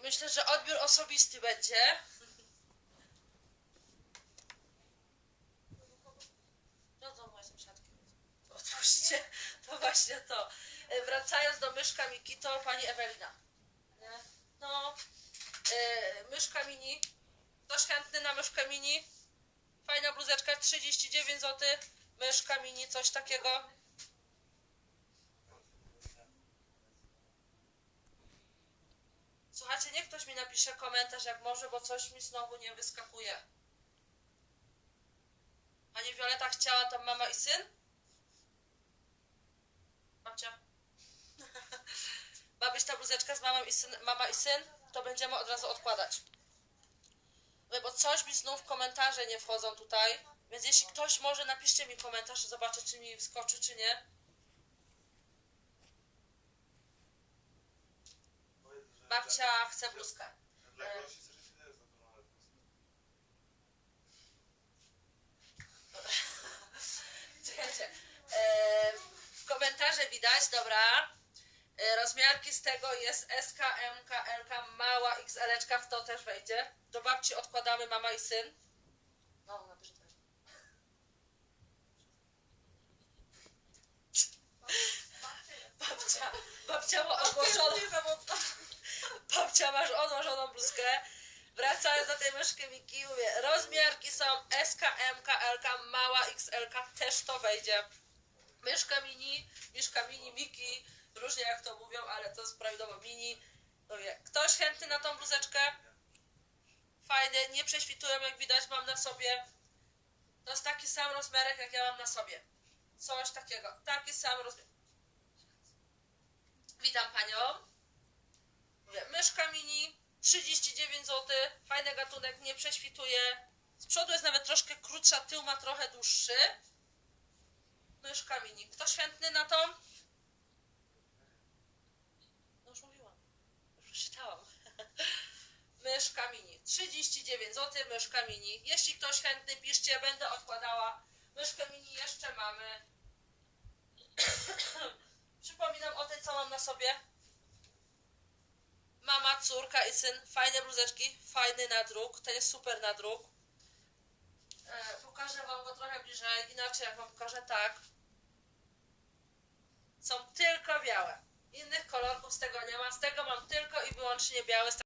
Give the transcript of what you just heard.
I myślę, że odbiór osobisty będzie. No to moje sąsiadki. Otwórzcie, to właśnie to. E, Wracając do myszka Miki, to pani Ewelina. No, e, myszka mini. Ktoś chętny na myszkę mini? Fajna bluzeczka, 39 zł. Myszka mini, coś takiego. Ktoś mi napisze komentarz, jak może, bo coś mi znowu nie wyskakuje. Pani Wioleta chciała tam mama i syn? Babcia? Ma być ta bluzeczka z mamą i syn, mama i syn? To będziemy od razu odkładać. Bo coś mi znów komentarze nie wchodzą tutaj. Więc jeśli ktoś może, napiszcie mi komentarz, zobaczę czy mi wskoczy, czy nie. Babcia chce bluzkę. Czekajcie. E, w komentarze widać, dobra. E, rozmiarki z tego jest SK, MK, LK, mała XL, w to też wejdzie. Do babci odkładamy mama i syn. No, napiszę też. Babcia, babcia ma masz odłożoną bluzkę. Wracając do tej myszki Miki, mówię, rozmiarki są SK, MK, LK, mała XL, też to wejdzie. Myszka mini, myszka mini, Miki, różnie jak to mówią, ale to jest prawidłowo mini. Mówię, ktoś chętny na tą bluzeczkę? Fajny, nie prześwitują jak widać, mam na sobie. To jest taki sam rozmiarek jak ja mam na sobie. Coś takiego, taki sam rozmiar. Witam panią. Mówię, myszka mini, 39 zł, fajny gatunek, nie prześwituje. Z przodu jest nawet troszkę krótsza, tył ma trochę dłuższy. Myszka mini. Ktoś chętny na tą? No już mówiłam. Już przeczytałam. myszka mini. 39 zł, myszka mini. Jeśli ktoś chętny, piszcie, będę odkładała. Myszkę mini jeszcze mamy. Przypominam o tej, co mam na sobie. Córka i syn. Fajne bluzeczki, fajny nadruk. Ten jest super nadruk. E, pokażę wam go trochę bliżej. Inaczej jak wam pokażę tak. Są tylko białe. Innych kolorków z tego nie ma. Z tego mam tylko i wyłącznie białe.